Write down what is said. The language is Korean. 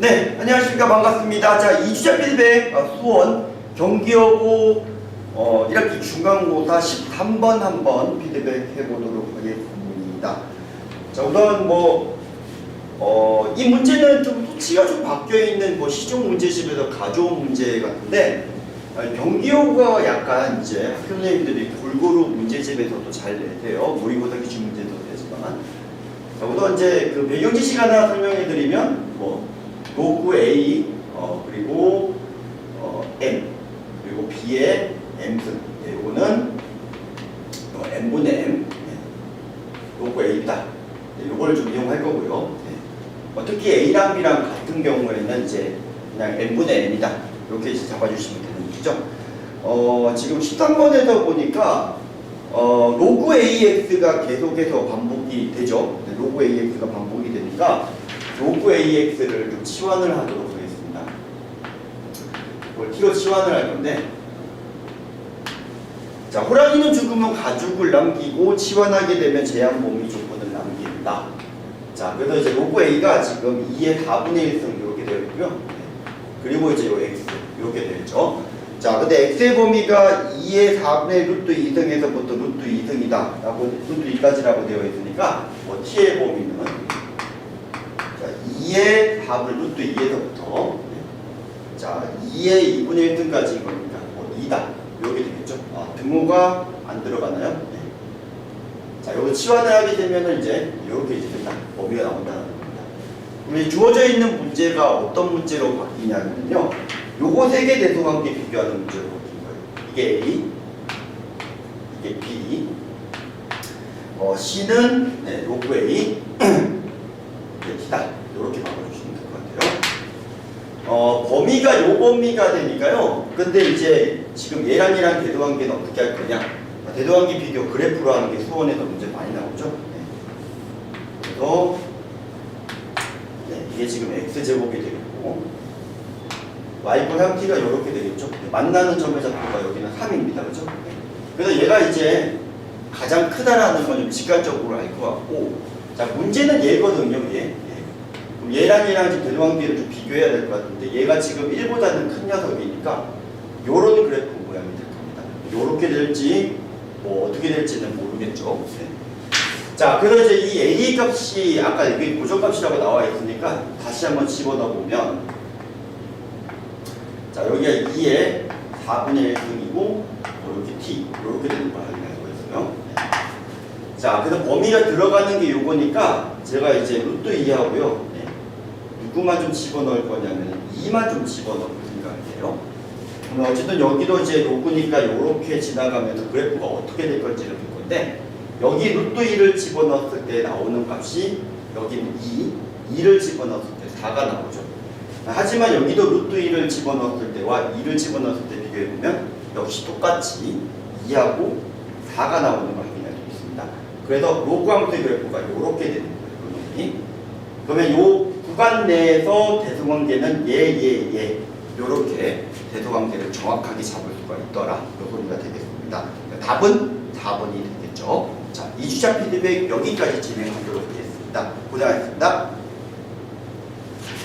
네, 안녕하십니까. 반갑습니다. 자, 2주차 피드백 어, 수원 경기여고 어, 1학기 중간고사 13번 한번 피드백 해보도록 하겠습니다. 자, 우선 뭐, 어, 이 문제는 좀 토치가 좀 바뀌어 있는 뭐 시중 문제집에서 가져온 문제 같은데, 어, 경기여고가 약간 이제 학교 선생님들이 골고루 문제집에서도 잘 내세요. 모의고사 기출 문제도 되지만. 자, 우선 이제 그 배경 지식 하나 설명해 드리면, 뭐, 로그 A, 어, 그리고 어, M, 그리고 B의 M승. 네, 요거는 어, M분의 M, 네, 로그 A다. 네, 요걸 좀 이용할 거고요. 네. 어, 특히 A랑 B랑 같은 경우에는 이제 그냥 M분의 M이다. 이렇게 잡아주시면 되는 거죠. 어, 지금 13번에서 보니까 어, 로그 AX가 계속해서 반복이 되죠. 네, 로그 AX가 반복이 되니까 로그 AX를 좀 치환을 하도록 하겠습니다. 이걸 T로 치환을 할 건데 자, 호랑이는 죽으면 가죽을 남기고 치환하게 되면 제한 범위 조건을 남긴다. 자, 그래서 이제 로그 A가 지금 2의 4분의 1승 이렇게 되어 있고요. 네. 그리고 이제 요 X 이렇게 되어 있죠. 자, 근데 X의 범위가 2의 4분의 1 루트 2승에서부터 루트 2승이다. 라고, 루트 2까지라고 되어 있으니까, 뭐, T의 범위는, 자, 2의 4분의 루트 2에서부터, 자, 2의 2분의 1등까지인 거니까, 뭐, 2다. 이렇게 되겠죠. 아, 등호가 안 들어가나요? 네. 자, 요거 치환을 하게 되면은 이제, 이렇게 이제 된다. 범위가 나온다는 겁니다. 그럼 이 주어져 있는 문제가 어떤 문제로 바뀌냐면요. 요거 세 개 대소관계 비교하는 문제로 바뀐 거예요. 이게 A, 이게 B, 어, C는 네, 로그 A, T다. 이렇게 바꿔주시면 될 것 같아요. 어, 범위가 요 범위가 되니까요. 근데 이제 지금 얘랑 얘랑 대도관계는 어떻게 할 거냐? 어, 대도관계 비교 그래프로 하는 게 수원에서 문제 많이 나오죠. 네. 그래서 네, 이게 지금 x제곱이 되겠고 y분 함t가 이렇게 되겠죠. 네, 만나는 점의 좌표가 여기는 3입니다. 그죠? 네. 그래서 얘가 이제 가장 크다라는 건 좀 직관적으로 알 것 같고 자 문제는 얘거든요. 얘. 예. 그럼 얘랑 얘랑 지금 대도관계를 좀 비교해야 될 것 같은데 얘가 지금 1보다는 큰 녀석이니까 요런 그래프 모양이 될 겁니다. 요렇게 될지 뭐 어떻게 될지는 모르겠죠. 네. 자, 그래서 이제 이 A 값이 아까 여기 고정값이라고 나와 있으니까 다시 한번 집어넣어 보면 자, 여기가 2의 4분의 1등이고 이렇게 T 이렇게 되는 걸 수가 있어요. 네. 자, 그래서 범위가 들어가는 게 요거니까 제가 이제 루트 2하고요. 네. 누구만 좀 집어넣을 거냐면 2만 좀 집어넣을 생각이에요. 그럼 어쨌든 여기도 이제 로그니까 이렇게 지나가면서 그래프가 어떻게 될 건지를 볼 건데 여기 루트 2를 집어넣었을 때 나오는 값이 여기는 2, 2를 집어넣었을 때 4가 나오죠. 하지만 여기도 루트 2를 집어넣었을 때와 2를 집어넣었을 때 비교해보면 역시 똑같이 2하고 4가 나오는 걸 확인할 수 있습니다. 그래서 로그 함수의 그래프가 이렇게 되는 거예요. 그러면 이 구간 내에서 대소관계는 얘, 얘, 얘 이렇게 대소관계를 정확하게 잡을 수가 있더라. 이 소리가 되겠습니다. 답은 4번이 되겠죠. 자, 2주차 피드백 여기까지 진행하도록 하겠습니다. 고생하셨습니다.